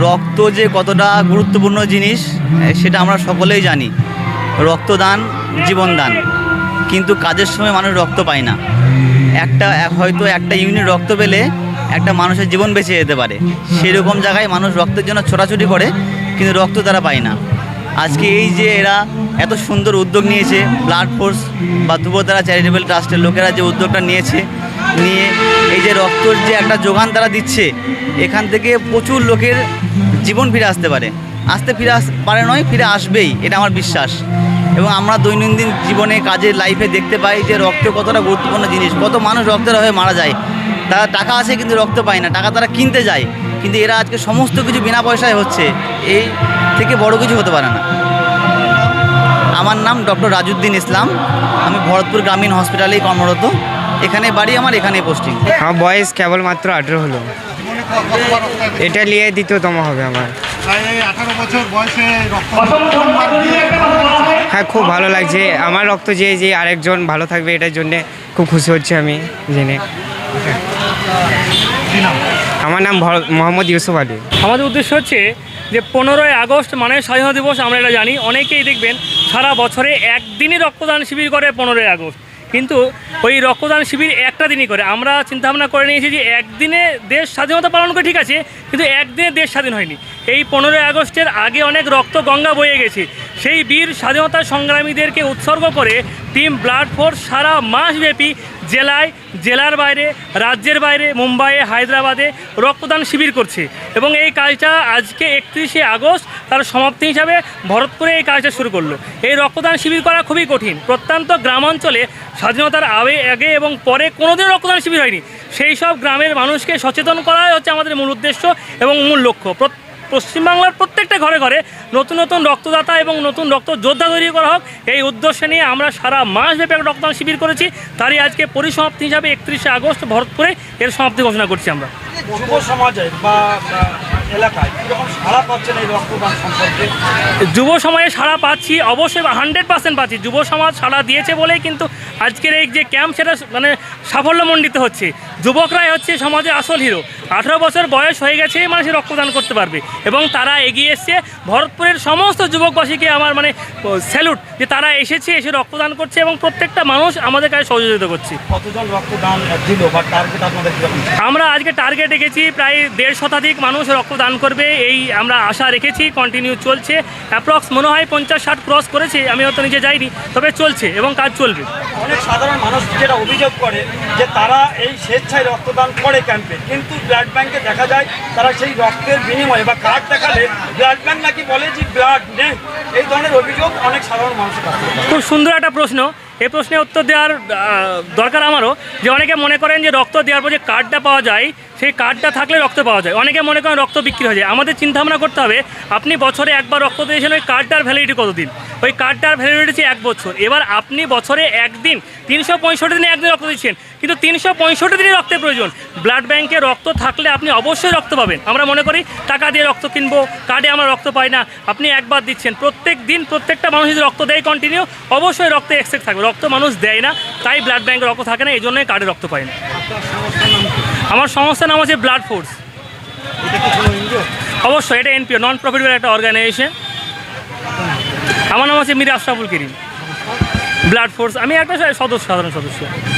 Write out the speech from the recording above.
রক্ত যে কতটা গুরুত্বপূর্ণ জিনিস সেটা আমরা সকলেই জানি। রক্তদান, জীবনদান। কিন্তু কাজের সময় মানুষ রক্ত পায় না। একটা হয়তো একটা ইউনিট রক্ত পেলে একটা মানুষের জীবন বেঁচে যেতে পারে। সেরকম জায়গায় মানুষ রক্তের জন্য ছোটাছুটি করে, কিন্তু রক্ত তারা পায় না। আজকে এই যে এরা এত সুন্দর উদ্যোগ নিয়েছে ব্লাড ফোর্স বা ধ্রুবতারা চ্যারিটেবল ট্রাস্টের লোকেরা যে উদ্যোগটা নিয়েছে, নিয়ে এই যে রক্তর যে একটা যোগান তারা দিচ্ছে, এখান থেকে প্রচুর লোকের জীবন ফিরে আসতে পারে। আসতে ফিরে আস, পারে নয়, ফিরে আসবেই, এটা আমার বিশ্বাস। এবং আমরা দৈনন্দিন জীবনে কাজের লাইফে দেখতে পাই যে রক্ত কতটা গুরুত্বপূর্ণ জিনিস, কত মানুষ রক্তের অভাবে মারা যায়। তারা টাকা আছে কিন্তু রক্ত পায় না, টাকা তারা কিনতে যায়। কিন্তু এরা আজকে সমস্ত কিছু বিনা পয়সায় হচ্ছে। এই থেকে বড় কিছু হতে পারে না। আমার নাম ডক্টর রাজউদ্দিন ইসলাম। আমি ভরতপুর গ্রামীণ হসপিটালেই কর্মরত। এখানে বাড়ি আমার, এখানেই পোস্টিং। আমার বয়স কেবলমাত্র আঠেরো হলো। এটা নিয়ে দ্বিতীয়তম হবে আমার। হ্যাঁ খুব ভালো লাগছে। আমার রক্ত যে যে আরেকজন ভালো থাকবে, এটার জন্যে খুব খুশি হচ্ছে আমি জেনে। আমার নাম মোহাম্মদ ইউসুফ আলী। আমাদের উদ্দেশ্য হচ্ছে যে পনেরোই আগস্ট মানে স্বাধীনতা দিবস আমরা এটা জানি, অনেকেই দেখবেন সারা বছরে একদিনই রক্তদান শিবির করে পনেরোই আগস্ট। কিন্তু ওই রক্তদান শিবির একটা দিনই করে। আমরা চিন্তাভাবনা করে নিয়েছি যে একদিনে দেশ স্বাধীনতা পালন করে ঠিক আছে, কিন্তু একদিনে দেশ স্বাধীন হয়নি। এই পনেরোই আগস্টের আগে অনেক রক্ত গঙ্গা বয়ে গেছে। সেই বীর স্বাধীনতা সংগ্রামীদেরকে উৎসর্গ করে টিম ব্লাড ফোর্স সারা মাসব্যাপী জেলায়, জেলার বাইরে, রাজ্যের বাইরে মুম্বাইয়ে হায়দ্রাবাদে রক্তদান শিবির করছে। এবং এই কাজটা আজকে একত্রিশে আগস্ট তার সমাপ্তি হিসাবে ভরতপুরে এই কাজটা শুরু করল। এই রক্তদান শিবির করা খুবই কঠিন। প্রত্যন্ত গ্রামাঞ্চলে স্বাধীনতার আগে আগে এবং পরে কোনোদিন রক্তদান শিবির হয়নি। সেই সব গ্রামের মানুষকে সচেতন করাই হচ্ছে আমাদের মূল উদ্দেশ্য এবং মূল লক্ষ্য। পশ্চিমবাংলার প্রত্যেকটা ঘরে ঘরে নতুন নতুন রক্তদাতা এবং নতুন রক্ত যোদ্ধা তৈরি করা হোক, এই উদ্দেশ্যে নিয়ে আমরা সারা মাস ব্যাপী একটা রক্তদান শিবির করেছি। তারই আজকে পরিসমাপ্তি হিসাবে একত্রিশে আগস্ট ভরতপুরে এর সমাপ্তি ঘোষণা করছি আমরা। যুব সমাজে বা বা এলাকায় কীরকম সাড়া পাচ্ছেন এই রক্তদান সম্পর্কে? যুব সমাজে সাড়া পাচ্ছি অবশ্যই হান্ড্রেড পার্সেন্ট পাচ্ছি। যুব সমাজ সাড়া দিয়েছে বলেই কিন্তু আজকের এই যে ক্যাম্প সেটা মানে সাফল্যমণ্ডিত হচ্ছে। যুবকরাই হচ্ছে সমাজে আসল হিরো। আঠারো বছর বয়স হয়ে গেছে মানুষের রক্তদান করতে পারবে। এবং তারা এগিয়ে এসছে। ভরতপুরের সমস্ত যুবকবাসীকে আমার মানে স্যালুট যে তারা এসেছে এসে রক্তদান করছে এবং প্রত্যেকটা মানুষ আমাদের কাছে সহযোগিতা করছে। কতজন রক্তদান দিল বা টার্গেট আপনাদের আমরা আজকে টার্গেট রেখেছি প্রায় দেড় শতাধিক মানুষ রক্তদান করবে এই আমরা আশা রেখেছি কন্টিনিউ চলছে। অ্যাপ্রক্স মনে হয় পঞ্চাশ ষাট ক্রস করেছে আমি হয়তো নিজে যাইনি তবে চলছে এবং কাজ চলবে। অনেক সাধারণ মানুষ যেটা অভিযোগ করে যে তারা এই স্বেচ্ছায় রক্তদান করে ক্যাম্পে কিন্তু ব্লাড ব্যাংকে দেখা যায় তারা সেই রক্তের বিনিময়ে বা কার্ড দেখালে ব্লাড ব্যাংক নাকি বলে যে ব্লাড নেই। এই ধরনের অভিযোগ অনেক সাধারণ মানুষের কাছে খুব সুন্দর একটা প্রশ্ন। এই প্রশ্নের উত্তর দেওয়ার দরকার আমারও। যে অনেকে মনে করেন যে রক্ত দেওয়ার পর যে কার্ডটা পাওয়া যায় সেই কার্ডটা থাকলে রক্ত পাওয়া যায়। অনেকে মনে করেন রক্ত বিক্রি হয়ে যায়। আমাদের চিন্তাভাবনা করতে হবে, আপনি বছরে একবার রক্ত দিয়েছেন, ওই কার্ডটার ভ্যালিডিটি কতদিন? ওই কার্ডটার ভ্যালিডিটি হচ্ছে এক বছর। এবার আপনি বছরে একদিন, তিনশো পঁয়ষট্টি দিনে একদিন রক্ত দিচ্ছেন, কিন্তু তিনশো পঁয়ষট্টি দিনই রক্তের প্রয়োজন। ব্লাড ব্যাংকে রক্ত থাকলে আপনি অবশ্যই রক্ত পাবেন। আমরা মনে করি, টাকা দিয়ে রক্ত কিনবো কার্ডে আমরা রক্ত পাই না, আপনি একবার দিচ্ছেন। প্রত্যেক দিন প্রত্যেকটা মানুষ যদি রক্ত দেয় কন্টিনিউ অবশ্যই রক্তে এক্সেস থাকবে। রক্ত মানুষ দেয় না, তাই ব্লাড ব্যাংকে রক্ত থাকে না, এই জন্যই কার্ডে রক্ত পায় না। আমার সংস্থার নাম আছে ব্লাড ফোর্স অবশ্যই, এটা এনপিও নন প্রফিটেবল একটা অর্গানাইজেশন আমার নাম আছে মীর আশরাফুল করিম। ব্লাড ফোর্স আমি একটা সদস্য, সাধারণ সদস্য।